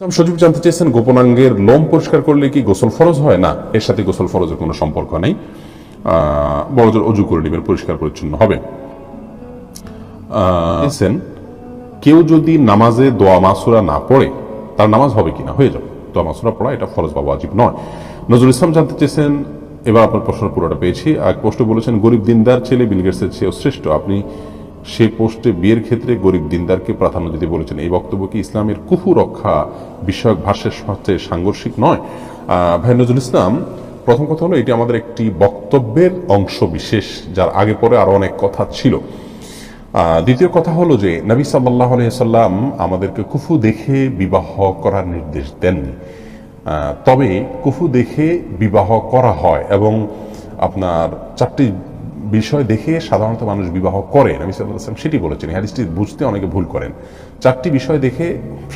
ইসলাম সজীব জানতে চেয়েছেন, গোপনাঙ্গের লোম পরিষ্কার করলে কি গোসল ফরজ হয়? না, এর সাথে গোসল ফরজের কোনো সম্পর্ক নেই। বড়জোর অজু করে নেবেন, পরিষ্কার পরিচ্ছন্ন হবে। কেউ যদি নামাজে দোয়া মাসুরা না পড়ে, তার নামাজ হবে কিনা? হয়ে যাবে। দোয়া মাসুরা পড়া, এটা ফরজ বা ওয়াজিব নয়। নজরুল ইসলাম জানতে চেয়েছেন, এবার আপনার প্রশ্ন পুরোটা পেয়েছি। এক পোস্টে বলেছেন, গরিব দিনদার ছেলে বিলগেটসের চেয়েও শ্রেষ্ঠ। আপনি সেই পোস্টে বিয়ের ক্ষেত্রে গরিব দিনদারকে প্রাধান্য দিতে বলেছেন। এই বক্তব্য কি ইসলামের কুফু রক্ষা বিষয়ক ভাষ্যের সাথে সাংঘর্ষিক নয়। ভাই নজরুল ইসলাম, প্রথম কথা হলো এটি আমাদের একটি বক্তব্যের অংশ বিশেষ, যার আগে পরে আরও অনেক কথা ছিল। দ্বিতীয় কথা হলো যে, নবী সাল্লাহ সাল্লাম আমাদেরকে কুফু দেখে বিবাহ করার নির্দেশ দেননি। তবে কুফু দেখে বিবাহ করা হয় এবং আপনার চারটি বিষয় দেখে সাধারণত মানুষ বিবাহ করে নবী সাল্লাহ সাল্লাম সেটি বলেছেন হাদিসটি বুঝতে অনেকে ভুল করেন। চারটি বিষয় দেখে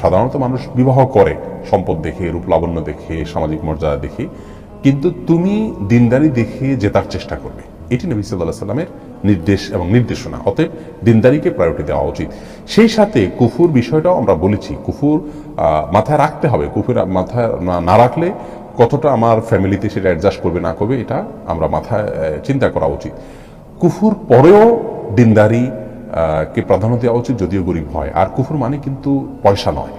সাধারণত মানুষ বিবাহ করে, সম্পদ দেখে, রূপ লাবণ্য দেখে, সামাজিক মর্যাদা দেখে। কিন্তু তুমি দিনদারি দেখে জেতার চেষ্টা করবে। এটি নবী সাল্লাহ সাল্লামের নির্দেশ এবং নির্দেশনা। অতএব দিনদারিকে প্রায়োরিটি দেওয়া উচিত। সেই সাথে কুফুর বিষয়টাও আমরা বলেছি। কুফুর মাথায় রাখতে হবে। কুফুর মাথায় না রাখলে কতটা আমার ফ্যামিলিতে সেটা অ্যাডজাস্ট করবে, না করবে, এটা আমরা মাথায় চিন্তা করা উচিত। কুফুর পরেও দিনদারি কে প্রাধান্য দেওয়া উচিত যদিও গরিব হয়। আর কুফুর মানে কিন্তু পয়সা নয়।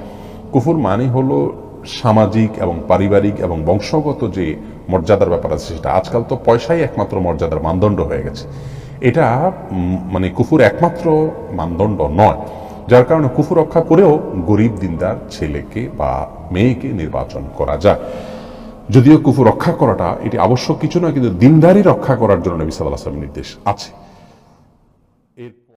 কুফুর মানে হলো সামাজিক এবং পারিবারিক এবং বংশগত যে মর্যাদার ব্যাপার আছে সেটা। আজকাল তো পয়সাই একমাত্র মর্যাদার মানদণ্ড হয়ে গেছে। এটা মানে কুফুর একমাত্র মানদণ্ড নয়। যার কারণে কুফুর রক্ষা করেও গরিব দিনদার ছেলেকে বা মেয়েকে নির্বাচন করা যায়। যদিও কুফু রক্ষা করাটা এটি আবশ্যক কিছু নয়, কিন্তু দিনদারি রক্ষা করার জন্য নবী সাল্লাহ আসলামের নির্দেশ আছে।